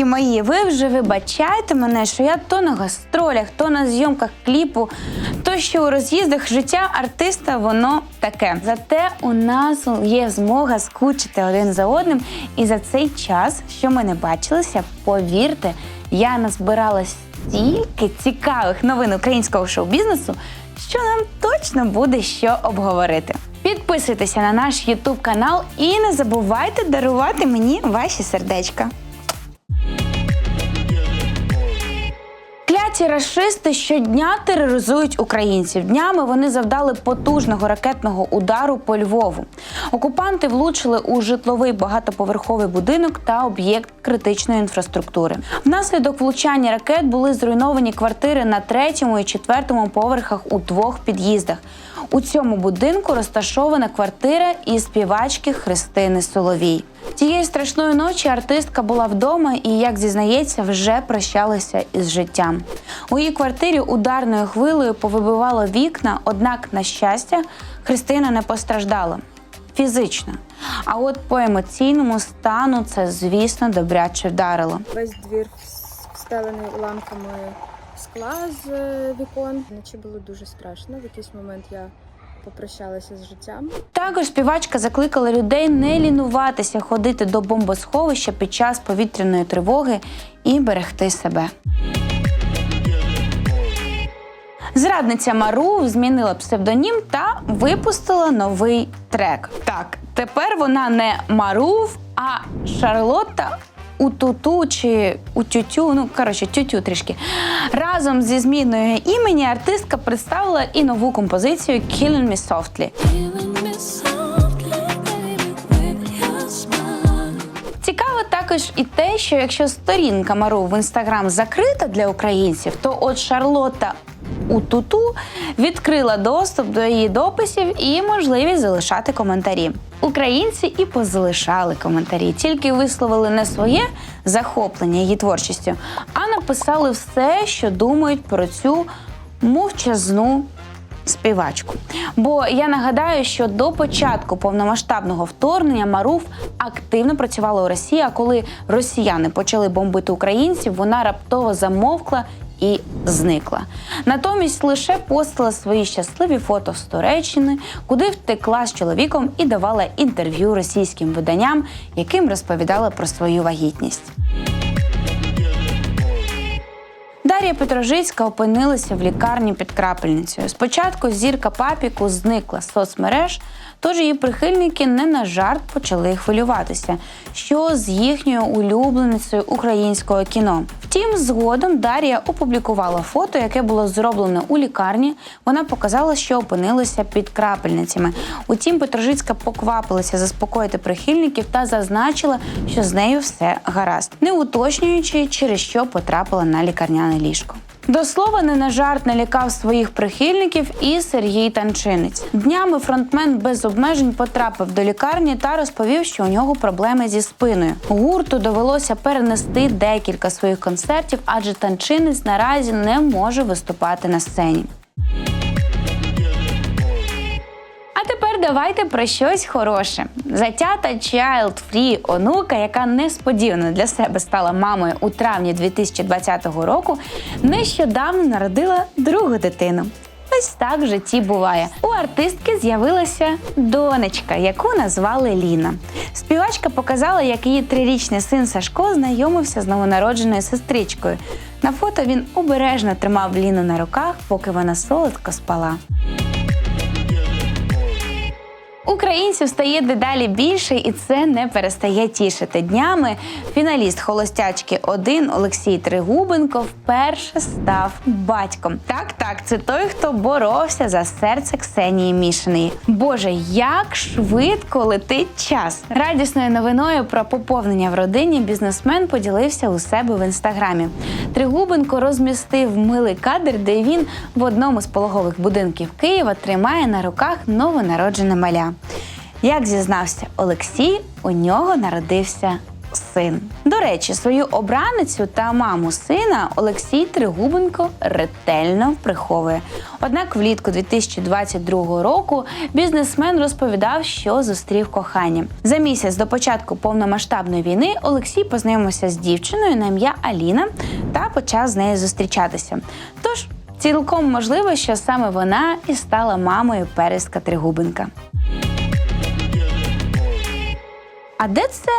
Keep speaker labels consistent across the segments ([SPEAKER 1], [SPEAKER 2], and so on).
[SPEAKER 1] Дорогенькі мої, ви вже вибачайте мене, що я то на гастролях, то на зйомках кліпу, то що у роз'їздах життя артиста воно таке. Зате у нас є змога скучити один за одним. І за цей час, що ми не бачилися, повірте, я назбирала стільки цікавих новин українського шоу-бізнесу, що нам точно буде що обговорити. Підписуйтеся на наш YouTube канал і не забувайте дарувати мені ваші сердечка. Кляті рашисти щодня тероризують українців. Днями вони завдали потужного ракетного удару по Львову. Окупанти влучили у житловий багатоповерховий будинок та об'єкт критичної інфраструктури. Внаслідок влучання ракет були зруйновані квартири на третьому і четвертому поверхах у двох під'їздах. У цьому будинку розташована квартира і співачки Христини Соловій. Тієї страшної ночі артистка була вдома і, як зізнається, вже прощалася із життям. У її квартирі ударною хвилею повибивало вікна, однак, на щастя, Христина не постраждала фізично. А от по емоційному стану це, звісно, добряче вдарило.
[SPEAKER 2] Весь двір встелений уламками скла з е, вікон. Вночі було дуже страшно. В якийсь момент я попрощалася з життям.
[SPEAKER 1] Також співачка закликала людей не лінуватися ходити до бомбосховища під час повітряної тривоги і берегти себе. Зрадниця Мару змінила псевдонім та випустила новий трек. Так, тепер вона не Марув, а Шарлотта Утуту чи Утютю, ну коротше, тютю трішки. Разом зі зміною імені артистка представила і нову композицію Killing Me Softly. Цікаво також і те, що якщо сторінка Мару в інстаграм закрита для українців, то от Шарлотта Утуту відкрила доступ до її дописів і можливість залишати коментарі. Українці і позалишали коментарі, тільки висловили не своє захоплення її творчістю, а написали все, що думають про цю мовчазну співачку. Бо я нагадаю, що до початку повномасштабного вторгнення Маруф активно працювала у Росії. А коли росіяни почали бомбити українців, вона раптово замовкла. І зникла. Натомість лише постила свої щасливі фото з Туреччини, куди втекла з чоловіком і давала інтерв'ю російським виданням, яким розповідала про свою вагітність. Дар'я Петрожицька опинилася в лікарні під крапельницею. Спочатку зірка папіку зникла з соцмереж, тож її прихильники не на жарт почали хвилюватися, що з їхньою улюбленицею українського кіно. Втім, згодом Дар'я опублікувала фото, яке було зроблено у лікарні. Вона показала, що опинилася під крапельницями. Утім, Петрожицька поквапилася заспокоїти прихильників та зазначила, що з нею все гаразд, не уточнюючи, через що потрапила на лікарняне ліжко. До слова, не на жарт налякав своїх прихильників і Сергій Танчинець. Днями фронтмен без обмежень потрапив до лікарні та розповів, що у нього проблеми зі спиною. Гурту довелося перенести декілька своїх концертів, адже танчинець наразі не може виступати на сцені. Давайте про щось хороше. Затята Child Free онука, яка несподівано для себе стала мамою у травні 2020 року, нещодавно народила другу дитину. Ось так в житті буває. У артистки з'явилася донечка, яку назвали Ліна. Співачка показала, як її трирічний син Сашко знайомився з новонародженою сестричкою. На фото він обережно тримав Ліну на руках, поки вона солодко спала. Українців стає дедалі більше, і це не перестає тішити. Днями фіналіст холостячки 1 Олексій Тригубенко вперше став батьком. Так, так, це той, хто боровся за серце Ксенії Мішиної. Боже, як швидко летить час! Радісною новиною про поповнення в родині бізнесмен поділився у себе в інстаграмі. Тригубенко розмістив милий кадр, де він в одному з пологових будинків Києва тримає на руках новонароджене маля. Як зізнався Олексій, у нього народився син. До речі, свою обраницю та маму сина Олексій Тригубенко ретельно приховує. Однак влітку 2022 року бізнесмен розповідав, що зустрів кохання. За місяць до початку повномасштабної війни Олексій познайомився з дівчиною на ім'я Аліна та почав з нею зустрічатися. Тож цілком можливо, що саме вона і стала мамою Переска Тригубенка. А де це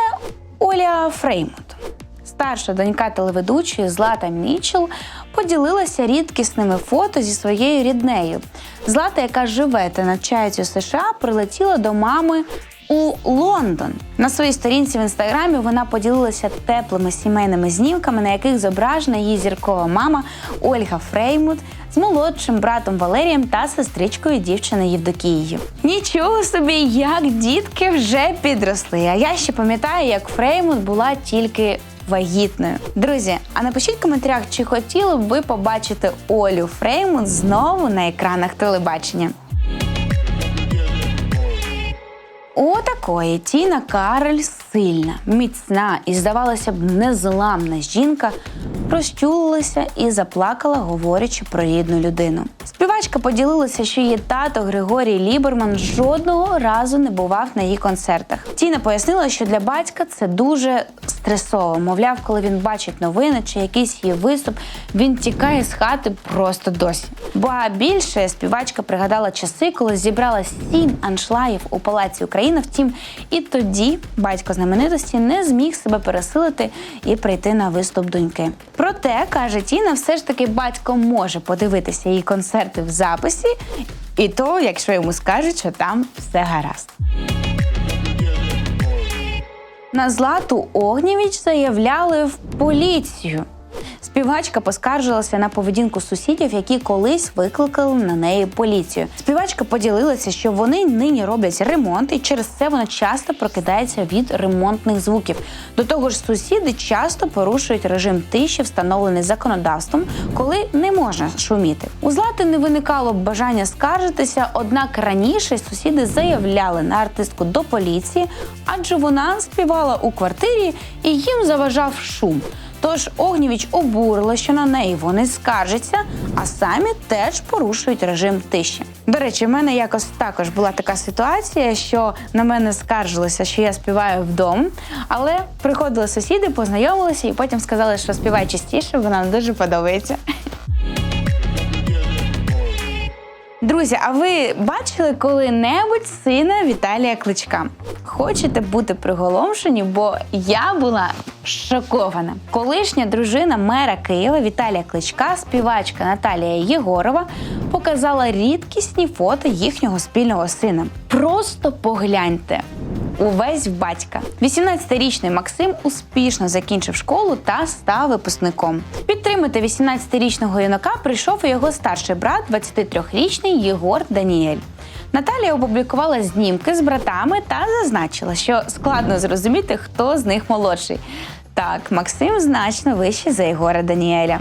[SPEAKER 1] Оля Фреймут? Старша донька телеведучої Злата Мічел поділилася рідкісними фото зі своєю ріднею. Злата, яка живе та навчається у США, прилетіла до мами у Лондон. На своїй сторінці в інстаграмі вона поділилася теплими сімейними знімками, на яких зображена її зіркова мама Ольга Фреймут з молодшим братом Валерієм та сестричкою дівчини Євдокією. Нічого собі, як дітки вже підросли. А я ще пам'ятаю, як Фреймут була тільки вагітною. Друзі, а напишіть в коментарях, чи хотіли б ви побачити Олю Фреймут знову на екранах телебачення. Отакої Тіна Карель сильна, міцна і, здавалося б, незламна жінка розчулилася і заплакала, говорячи про рідну людину. Співачка поділилася, що її тато Григорій Ліберман жодного разу не бував на її концертах. Тіна пояснила, що для батька це дуже стресово. Мовляв, коли він бачить новини чи якийсь її виступ, він тікає з хати просто досі. Ба більше співачка пригадала часи, коли зібрала сім аншлагів у Палаці Україна. Втім, і тоді батько знаменитості не зміг себе пересилити і прийти на виступ доньки. Проте каже Тіна, все ж таки батько може подивитися її концерти в записі, і то, якщо йому скажуть, що там все гаразд. На Злату Огнєвіч заявляли в поліцію. Співачка поскаржилася на поведінку сусідів, які колись викликали на неї поліцію. Співачка поділилася, що вони нині роблять ремонт, і через це вона часто прокидається від ремонтних звуків. До того ж, сусіди часто порушують режим тиші, встановлений законодавством, коли не можна шуміти. У Злати не виникало бажання скаржитися, однак раніше сусіди заявляли на артистку до поліції, адже вона співала у квартирі і їм заважав шум. Тож Огнівіч обурила, що на неї вони скаржаться, а самі теж порушують режим тиші. До речі, в мене якось також була така ситуація, що на мене скаржилися, що я співаю вдома, але приходили сусіди, познайомилися і потім сказали, що співай частіше, вона нам дуже подобається. Друзі, а ви бачили коли-небудь сина Віталія Кличка? Хочете бути приголомшені, бо я була шокована. Колишня дружина мера Києва Віталія Кличка, співачка Наталія Єгорова, показала рідкісні фото їхнього спільного сина. Просто погляньте. Увесь в батька. 18-річний Максим успішно закінчив школу та став випускником. Підтримати 18-річного юнака прийшов і його старший брат, 23-річний Єгор Даніель. Наталія опублікувала знімки з братами та зазначила, що складно зрозуміти, хто з них молодший. Так, Максим значно вищий за Єгора Даніеля.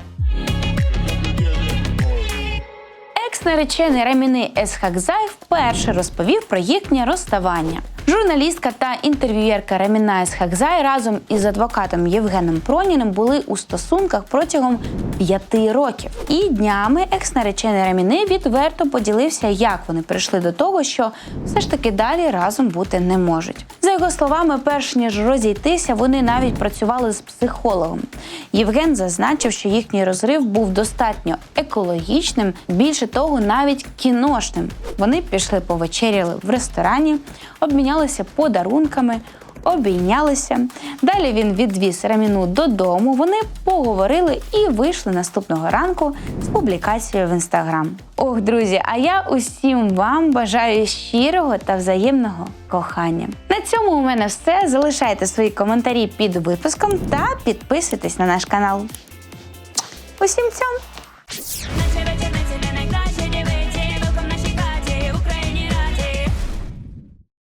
[SPEAKER 1] Екс-наречений Раміни Есхакзай вперше розповів про їхнє розставання. Журналістка та інтерв'юєрка Раміна Есхакзай разом із адвокатом Євгеном Проніним були у стосунках протягом п'яти років. І днями екс-наречений відверто поділився, як вони прийшли до того, що все ж таки далі разом бути не можуть. За його словами, перш ніж розійтися, вони навіть працювали з психологом. Євген зазначив, що їхній розрив був достатньо екологічним, більше того, навіть кіношним. Вони пішли повечеряли в ресторані, обмінялися подарунками. Обійнялися. Далі він відвіз Раміну додому. Вони поговорили і вийшли наступного ранку з публікацією в інстаграм. Ох, друзі! А я усім вам бажаю щирого та взаємного кохання. На цьому у мене все. Залишайте свої коментарі під випуском та підписуйтесь на наш канал. Усім цьому!